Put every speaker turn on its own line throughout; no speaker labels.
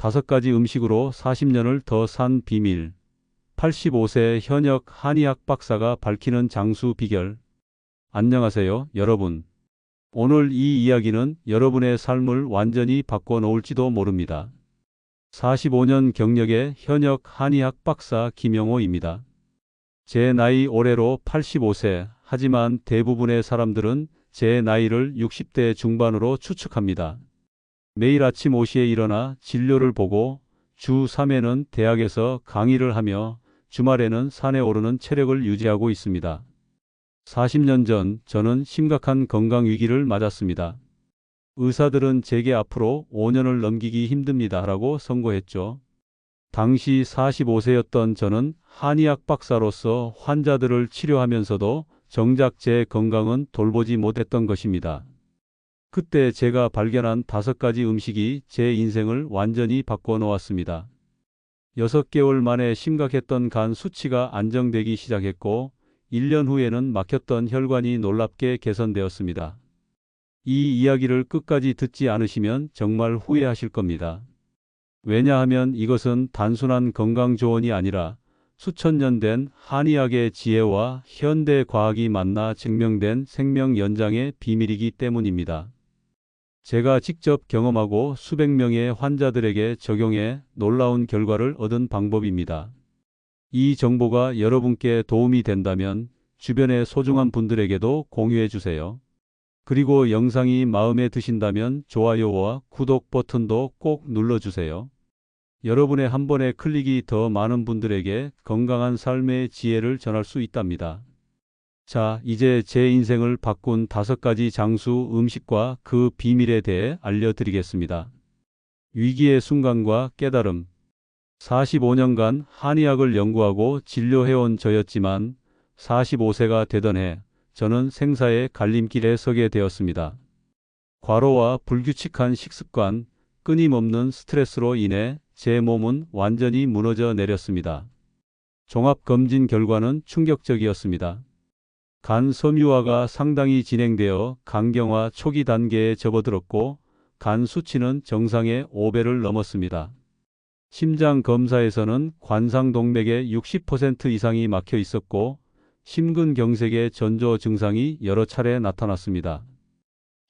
다섯 가지 음식으로 40년을 더 산 비밀. 85세 현역 한의학 박사가 밝히는 장수 비결. 안녕하세요, 여러분. 오늘 이 이야기는 여러분의 삶을 완전히 바꿔놓을지도 모릅니다. 45년 경력의 현역 한의학 박사 김영호입니다. 제 나이 올해로 85세, 하지만 대부분의 사람들은 제 나이를 60대 중반으로 추측합니다. 매일 아침 5시에 일어나 진료를 보고 주 3회는 대학에서 강의를 하며 주말에는 산에 오르는 체력을 유지하고 있습니다. 40년 전 저는 심각한 건강 위기를 맞았습니다. 의사들은 제게 앞으로 5년을 넘기기 힘듭니다. 라고 선고했죠. 당시 45세였던 저는 한의학 박사로서 환자들을 치료하면서도 정작 제 건강은 돌보지 못했던 것입니다. 그때 제가 발견한 다섯 가지 음식이 제 인생을 완전히 바꿔놓았습니다. 6개월 만에 심각했던 간 수치가 안정되기 시작했고 1년 후에는 막혔던 혈관이 놀랍게 개선되었습니다. 이 이야기를 끝까지 듣지 않으시면 정말 후회하실 겁니다. 왜냐하면 이것은 단순한 건강 조언이 아니라 수천 년 된 한의학의 지혜와 현대 과학이 만나 증명된 생명 연장의 비밀이기 때문입니다. 제가 직접 경험하고 수백 명의 환자들에게 적용해 놀라운 결과를 얻은 방법입니다. 이 정보가 여러분께 도움이 된다면 주변의 소중한 분들에게도 공유해 주세요. 그리고 영상이 마음에 드신다면 좋아요와 구독 버튼도 꼭 눌러주세요. 여러분의 한 번의 클릭이 더 많은 분들에게 건강한 삶의 지혜를 전할 수 있답니다. 자, 이제 제 인생을 바꾼 다섯 가지 장수 음식과 그 비밀에 대해 알려드리겠습니다. 위기의 순간과 깨달음. 45년간 한의학을 연구하고 진료해온 저였지만 45세가 되던 해 저는 생사의 갈림길에 서게 되었습니다. 과로와 불규칙한 식습관, 끊임없는 스트레스로 인해 제 몸은 완전히 무너져 내렸습니다. 종합검진 결과는 충격적이었습니다. 간 섬유화가 상당히 진행되어 강경화 초기 단계에 접어들었고 간 수치는 정상의 5배를 넘었습니다. 심장 검사에서는 관상동맥의 60% 이상이 막혀 있었고 심근경색의 전조 증상이 여러 차례 나타났습니다.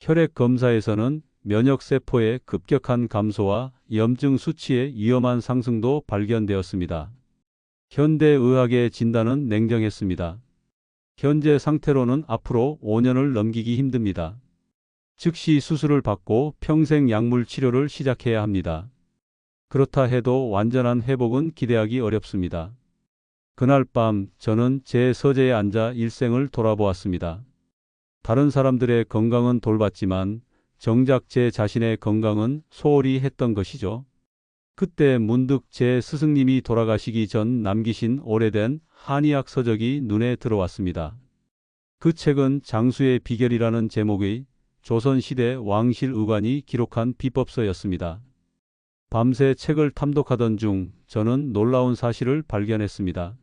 혈액 검사에서는 면역세포의 급격한 감소와 염증 수치의 위험한 상승도 발견되었습니다. 현대의학의 진단은 냉정했습니다. 현재 상태로는 앞으로 5년을 넘기기 힘듭니다. 즉시 수술을 받고 평생 약물 치료를 시작해야 합니다. 그렇다 해도 완전한 회복은 기대하기 어렵습니다. 그날 밤 저는 제 서재에 앉아 일생을 돌아보았습니다. 다른 사람들의 건강은 돌봤지만 정작 제 자신의 건강은 소홀히 했던 것이죠. 그때 문득 제 스승님이 돌아가시기 전 남기신 오래된 한의학 서적이 눈에 들어왔습니다. 그 책은 장수의 비결이라는 제목의 조선시대 왕실 의관이 기록한 비법서였습니다. 밤새 책을 탐독하던 중 저는 놀라운 사실을 발견했습니다.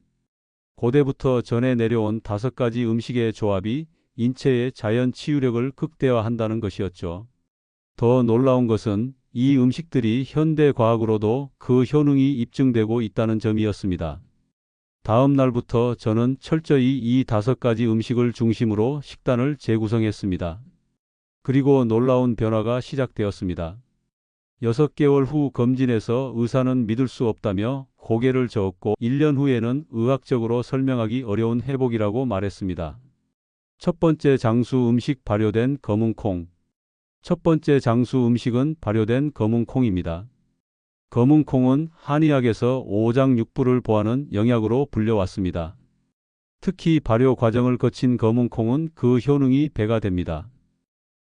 고대부터 전해 내려온 다섯 가지 음식의 조합이 인체의 자연 치유력을 극대화한다는 것이었죠. 더 놀라운 것은 이 음식들이 현대 과학으로도 그 효능이 입증되고 있다는 점이었습니다. 다음 날부터 저는 철저히 이 다섯 가지 음식을 중심으로 식단을 재구성했습니다. 그리고 놀라운 변화가 시작되었습니다. 6개월 후 검진에서 의사는 믿을 수 없다며 고개를 저었고 1년 후에는 의학적으로 설명하기 어려운 회복이라고 말했습니다. 첫 번째 장수 음식 발효된 검은 콩. 첫 번째 장수 음식은 발효된 검은 콩입니다. 검은 콩은 한의학에서 오장육부를 보하는 영약으로 불려왔습니다. 특히 발효 과정을 거친 검은 콩은 그 효능이 배가 됩니다.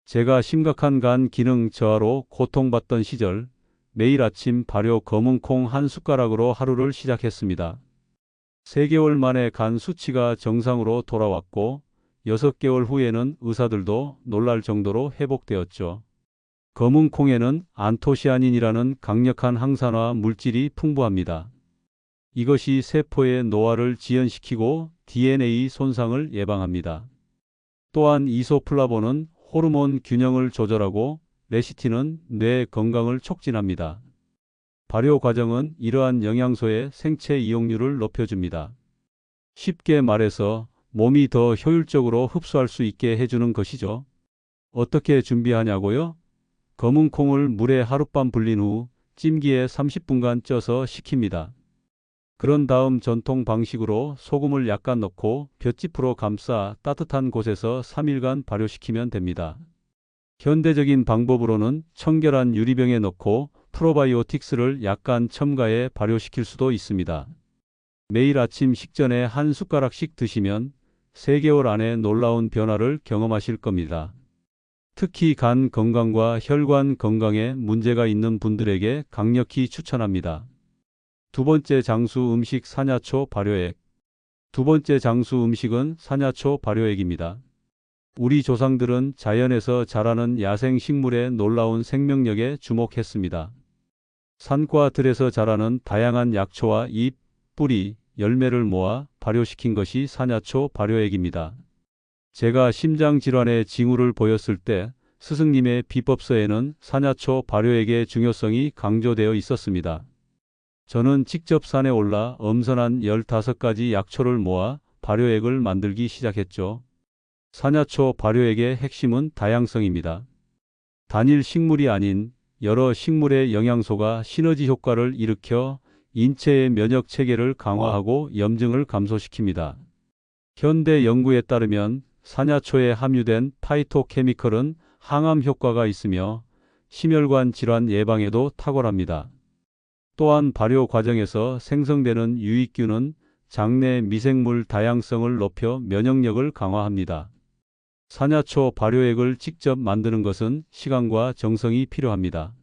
제가 심각한 간 기능 저하로 고통받던 시절 매일 아침 발효 검은 콩 한 숟가락으로 하루를 시작했습니다. 3개월 만에 간 수치가 정상으로 돌아왔고 6개월 후에는 의사들도 놀랄 정도로 회복되었죠. 검은 콩에는 안토시아닌이라는 강력한 항산화 물질이 풍부합니다. 이것이 세포의 노화를 지연시키고 DNA 손상을 예방합니다. 또한 이소플라본은 호르몬 균형을 조절하고 레시틴은 뇌 건강을 촉진합니다. 발효 과정은 이러한 영양소의 생체 이용률을 높여줍니다. 쉽게 말해서 몸이 더 효율적으로 흡수할 수 있게 해주는 것이죠. 어떻게 준비하냐고요? 검은 콩을 물에 하룻밤 불린 후 찜기에 30분간 쪄서 식힙니다. 그런 다음 전통 방식으로 소금을 약간 넣고 볏짚으로 감싸 따뜻한 곳에서 3일간 발효시키면 됩니다. 현대적인 방법으로는 청결한 유리병에 넣고 프로바이오틱스를 약간 첨가해 발효시킬 수도 있습니다. 매일 아침 식전에 한 숟가락씩 드시면 3개월 안에 놀라운 변화를 경험하실 겁니다. 특히 간 건강과 혈관 건강에 문제가 있는 분들에게 강력히 추천합니다. 두 번째 장수 음식 사냐초 발효액. 두 번째 장수 음식은 사냐초 발효액입니다. 우리 조상들은 자연에서 자라는 야생 식물의 놀라운 생명력에 주목했습니다. 산과 들에서 자라는 다양한 약초와 잎, 뿌리, 열매를 모아 발효시킨 것이 사냐초 발효액입니다. 제가 심장 질환의 징후를 보였을 때 스승님의 비법서에는 사냐초 발효액의 중요성이 강조되어 있었습니다. 저는 직접 산에 올라 엄선한 15가지 약초를 모아 발효액을 만들기 시작했죠. 사냐초 발효액의 핵심은 다양성입니다. 단일 식물이 아닌 여러 식물의 영양소가 시너지 효과를 일으켜 인체의 면역 체계를 강화하고 염증을 감소시킵니다. 현대 연구에 따르면 사냐초에 함유된 파이토케미컬은 항암 효과가 있으며 심혈관 질환 예방에도 탁월합니다. 또한 발효 과정에서 생성되는 유익균은 장내 미생물 다양성을 높여 면역력을 강화합니다. 사냐초 발효액을 직접 만드는 것은 시간과 정성이 필요합니다.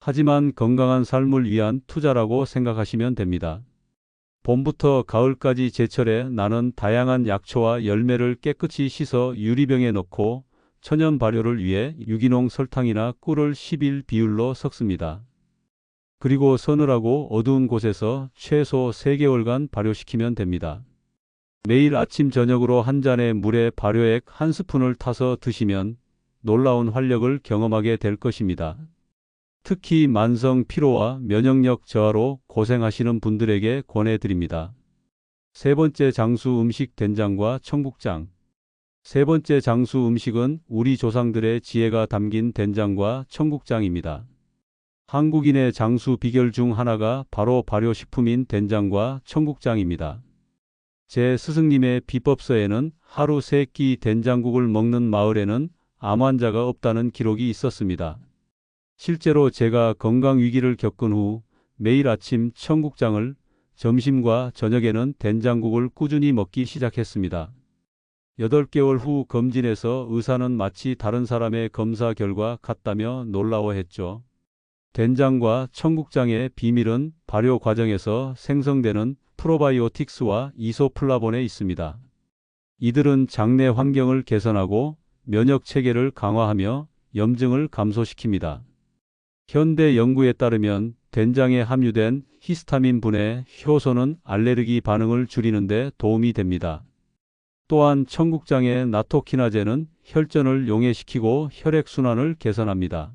하지만 건강한 삶을 위한 투자라고 생각하시면 됩니다. 봄부터 가을까지 제철에 나는 다양한 약초와 열매를 깨끗이 씻어 유리병에 넣고 천연 발효를 위해 유기농 설탕이나 꿀을 10일 비율로 섞습니다. 그리고 서늘하고 어두운 곳에서 최소 3개월간 발효시키면 됩니다. 매일 아침 저녁으로 한 잔의 물에 발효액 한 스푼을 타서 드시면 놀라운 활력을 경험하게 될 것입니다. 특히 만성 피로와 면역력 저하로 고생하시는 분들에게 권해드립니다. 세 번째 장수 음식 된장과 청국장. 세 번째 장수 음식은 우리 조상들의 지혜가 담긴 된장과 청국장입니다. 한국인의 장수 비결 중 하나가 바로 발효식품인 된장과 청국장입니다. 제 스승님의 비법서에는 하루 세 끼 된장국을 먹는 마을에는 암 환자가 없다는 기록이 있었습니다. 실제로 제가 건강 위기를 겪은 후 매일 아침 청국장을 점심과 저녁에는 된장국을 꾸준히 먹기 시작했습니다. 8개월 후 검진에서 의사는 마치 다른 사람의 검사 결과 같다며 놀라워했죠. 된장과 청국장의 비밀은 발효 과정에서 생성되는 프로바이오틱스와 이소플라본에 있습니다. 이들은 장내 환경을 개선하고 면역 체계를 강화하며 염증을 감소시킵니다. 현대 연구에 따르면 된장에 함유된 히스타민 분해 효소는 알레르기 반응을 줄이는 데 도움이 됩니다. 또한 청국장의 나토키나제는 혈전을 용해시키고 혈액순환을 개선합니다.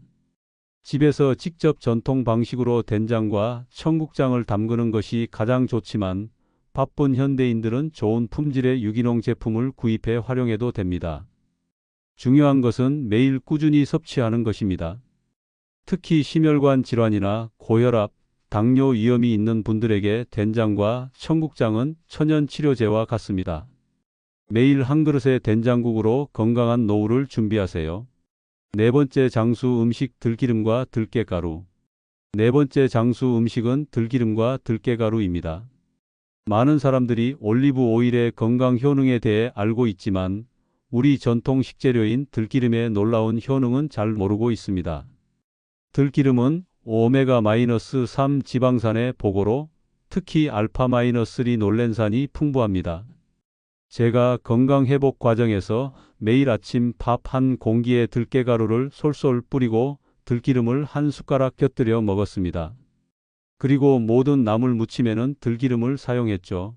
집에서 직접 전통 방식으로 된장과 청국장을 담그는 것이 가장 좋지만 바쁜 현대인들은 좋은 품질의 유기농 제품을 구입해 활용해도 됩니다. 중요한 것은 매일 꾸준히 섭취하는 것입니다. 특히 심혈관 질환이나 고혈압, 당뇨 위험이 있는 분들에게 된장과 청국장은 천연 치료제와 같습니다. 매일 한 그릇의 된장국으로 건강한 노후를 준비하세요. 네 번째 장수 음식 들기름과 들깨가루. 네 번째 장수 음식은 들기름과 들깨가루입니다. 많은 사람들이 올리브 오일의 건강 효능에 대해 알고 있지만 우리 전통 식재료인 들기름의 놀라운 효능은 잘 모르고 있습니다. 들기름은 오메가-3 지방산의 보고로 특히 알파-리놀렌산이 풍부합니다. 제가 건강 회복 과정에서 매일 아침 밥 한 공기에 들깨가루를 솔솔 뿌리고 들기름을 한 숟가락 곁들여 먹었습니다. 그리고 모든 나물 무침에는 들기름을 사용했죠.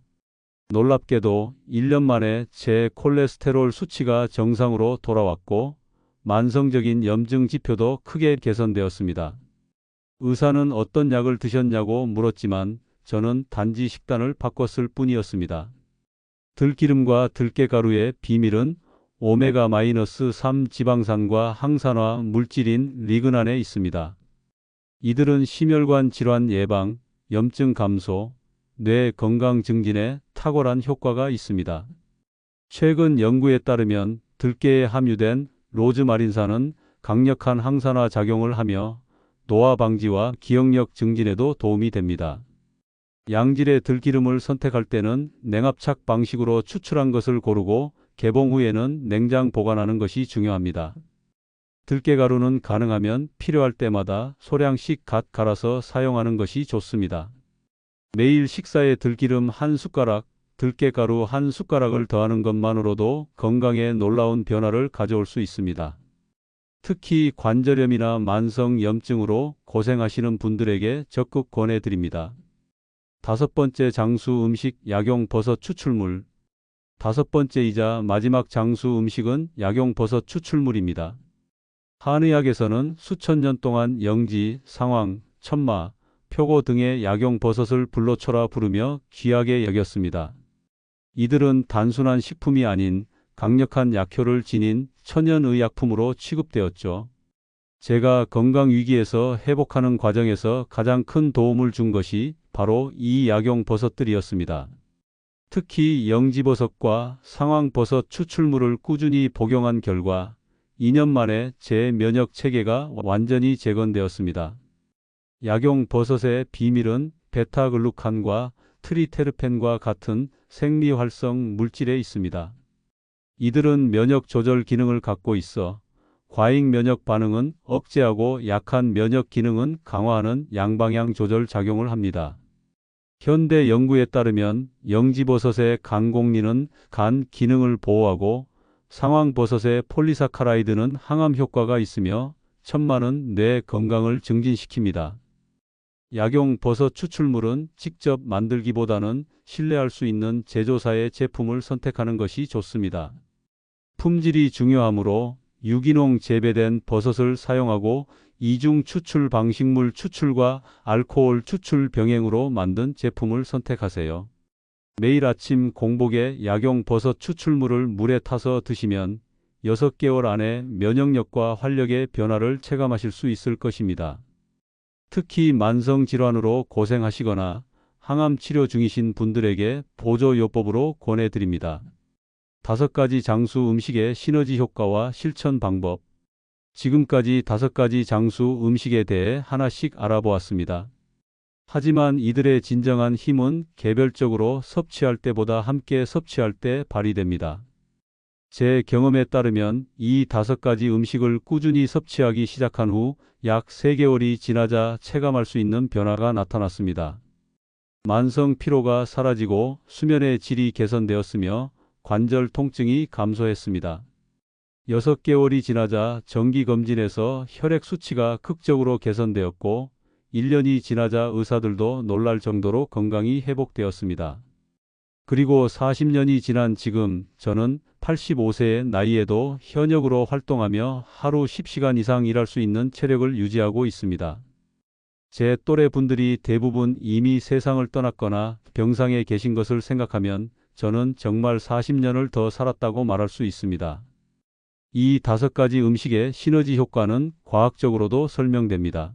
놀랍게도 1년 만에 제 콜레스테롤 수치가 정상으로 돌아왔고 만성적인 염증 지표도 크게 개선되었습니다. 의사는 어떤 약을 드셨냐고 물었지만 저는 단지 식단을 바꿨을 뿐이었습니다. 들기름과 들깨가루의 비밀은 오메가-3 지방산과 항산화 물질인 리그난에 있습니다. 이들은 심혈관 질환 예방, 염증 감소, 뇌 건강 증진에 탁월한 효과가 있습니다. 최근 연구에 따르면 들깨에 함유된 로즈마린산은 강력한 항산화 작용을 하며 노화 방지와 기억력 증진에도 도움이 됩니다. 양질의 들기름을 선택할 때는 냉압착 방식으로 추출한 것을 고르고 개봉 후에는 냉장 보관하는 것이 중요합니다. 들깨가루는 가능하면 필요할 때마다 소량씩 갓 갈아서 사용하는 것이 좋습니다. 매일 식사에 들기름 한 숟가락, 들깨가루 한 숟가락을 더하는 것만으로도 건강에 놀라운 변화를 가져올 수 있습니다. 특히 관절염이나 만성 염증으로 고생하시는 분들에게 적극 권해드립니다. 다섯 번째 장수 음식 약용 버섯 추출물. 다섯 번째이자 마지막 장수 음식은 약용 버섯 추출물입니다. 한의학에서는 수천 년 동안 영지, 상황, 천마, 표고 등의 약용 버섯을 불로초라 부르며 귀하게 여겼습니다. 이들은 단순한 식품이 아닌 강력한 약효를 지닌 천연의약품으로 취급되었죠. 제가 건강위기에서 회복하는 과정에서 가장 큰 도움을 준 것이 바로 이 약용 버섯들이었습니다. 특히 영지버섯과 상황버섯 추출물을 꾸준히 복용한 결과 2년 만에 제 면역 체계가 완전히 재건되었습니다. 약용 버섯의 비밀은 베타글루칸과 트리테르펜과 같은 생리활성 물질에 있습니다. 이들은 면역 조절 기능을 갖고 있어 과잉 면역 반응은 억제하고 약한 면역 기능은 강화하는 양방향 조절 작용을 합니다. 현대 연구에 따르면 영지버섯의 간공리는 간 기능을 보호하고 상황버섯의 폴리사카라이드는 항암 효과가 있으며 천마는 뇌 건강을 증진시킵니다. 약용 버섯 추출물은 직접 만들기보다는 신뢰할 수 있는 제조사의 제품을 선택하는 것이 좋습니다. 품질이 중요하므로 유기농 재배된 버섯을 사용하고 이중 추출 방식물 추출과 알코올 추출 병행으로 만든 제품을 선택하세요. 매일 아침 공복에 약용 버섯 추출물을 물에 타서 드시면 6개월 안에 면역력과 활력의 변화를 체감하실 수 있을 것입니다. 특히 만성 질환으로 고생하시거나 항암 치료 중이신 분들에게 보조요법으로 권해드립니다. 다섯 가지 장수 음식의 시너지 효과와 실천 방법. 지금까지 다섯 가지 장수 음식에 대해 하나씩 알아보았습니다. 하지만 이들의 진정한 힘은 개별적으로 섭취할 때보다 함께 섭취할 때 발휘됩니다. 제 경험에 따르면 이 다섯 가지 음식을 꾸준히 섭취하기 시작한 후 약 3개월이 지나자 체감할 수 있는 변화가 나타났습니다. 만성 피로가 사라지고 수면의 질이 개선되었으며 관절 통증이 감소했습니다. 6개월이 지나자 정기검진에서 혈액 수치가 극적으로 개선되었고 1년이 지나자 의사들도 놀랄 정도로 건강이 회복되었습니다. 그리고 40년이 지난 지금 저는 85세의 나이에도 현역으로 활동하며 하루 10시간 이상 일할 수 있는 체력을 유지하고 있습니다. 제 또래 분들이 대부분 이미 세상을 떠났거나 병상에 계신 것을 생각하면 저는 정말 40년을 더 살았다고 말할 수 있습니다. 이 다섯 가지 음식의 시너지 효과는 과학적으로도 설명됩니다.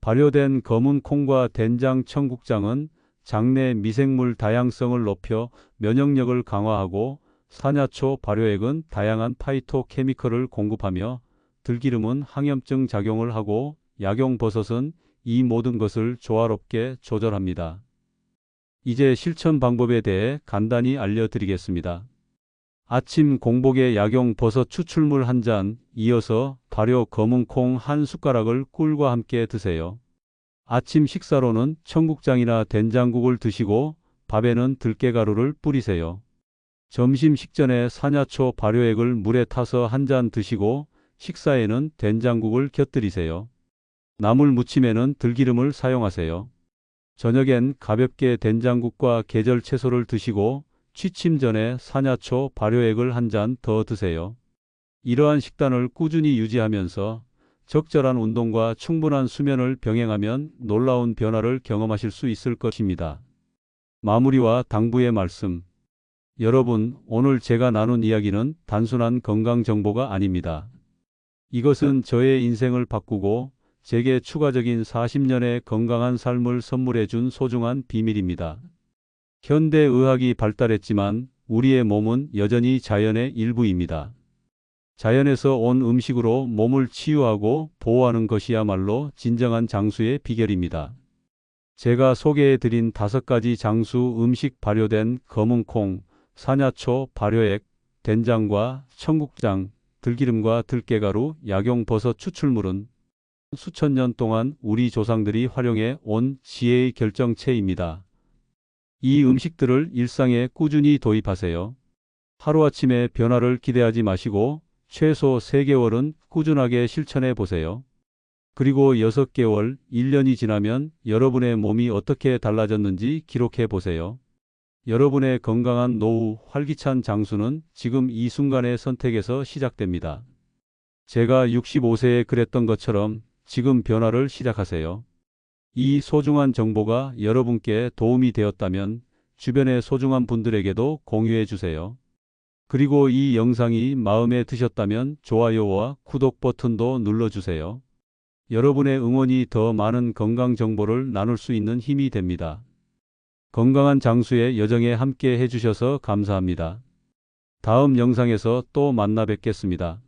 발효된 검은 콩과 된장 청국장은 장내 미생물 다양성을 높여 면역력을 강화하고 산야초 발효액은 다양한 파이토케미컬을 공급하며 들기름은 항염증 작용을 하고 약용버섯은 이 모든 것을 조화롭게 조절합니다. 이제 실천 방법에 대해 간단히 알려드리겠습니다. 아침 공복에 약용 버섯 추출물 한 잔, 이어서 발효 검은 콩 한 숟가락을 꿀과 함께 드세요. 아침 식사로는 청국장이나 된장국을 드시고 밥에는 들깨가루를 뿌리세요. 점심 식전에 산야초 발효액을 물에 타서 한 잔 드시고 식사에는 된장국을 곁들이세요. 나물 무침에는 들기름을 사용하세요. 저녁엔 가볍게 된장국과 계절 채소를 드시고 취침 전에 산야초 발효액을 한 잔 더 드세요. 이러한 식단을 꾸준히 유지하면서 적절한 운동과 충분한 수면을 병행하면 놀라운 변화를 경험하실 수 있을 것입니다. 마무리와 당부의 말씀. 여러분, 오늘 제가 나눈 이야기는 단순한 건강 정보가 아닙니다. 이것은 저의 인생을 바꾸고 제게 추가적인 40년의 건강한 삶을 선물해 준 소중한 비밀입니다. 현대 의학이 발달했지만 우리의 몸은 여전히 자연의 일부입니다. 자연에서 온 음식으로 몸을 치유하고 보호하는 것이야말로 진정한 장수의 비결입니다. 제가 소개해 드린 다섯 가지 장수 음식 발효된 검은콩, 사냐초, 발효액, 된장과 청국장, 들기름과 들깨가루, 약용버섯 추출물은 수천 년 동안 우리 조상들이 활용해 온 지혜의 결정체입니다. 이 음식들을 일상에 꾸준히 도입하세요. 하루아침에 변화를 기대하지 마시고 최소 3개월은 꾸준하게 실천해 보세요. 그리고 6개월, 1년이 지나면 여러분의 몸이 어떻게 달라졌는지 기록해 보세요. 여러분의 건강한 노후, 활기찬 장수는 지금 이 순간의 선택에서 시작됩니다. 제가 65세에 그랬던 것처럼 지금 변화를 시작하세요. 이 소중한 정보가 여러분께 도움이 되었다면 주변의 소중한 분들에게도 공유해 주세요. 그리고 이 영상이 마음에 드셨다면 좋아요와 구독 버튼도 눌러주세요. 여러분의 응원이 더 많은 건강 정보를 나눌 수 있는 힘이 됩니다. 건강한 장수의 여정에 함께 해주셔서 감사합니다. 다음 영상에서 또 만나 뵙겠습니다.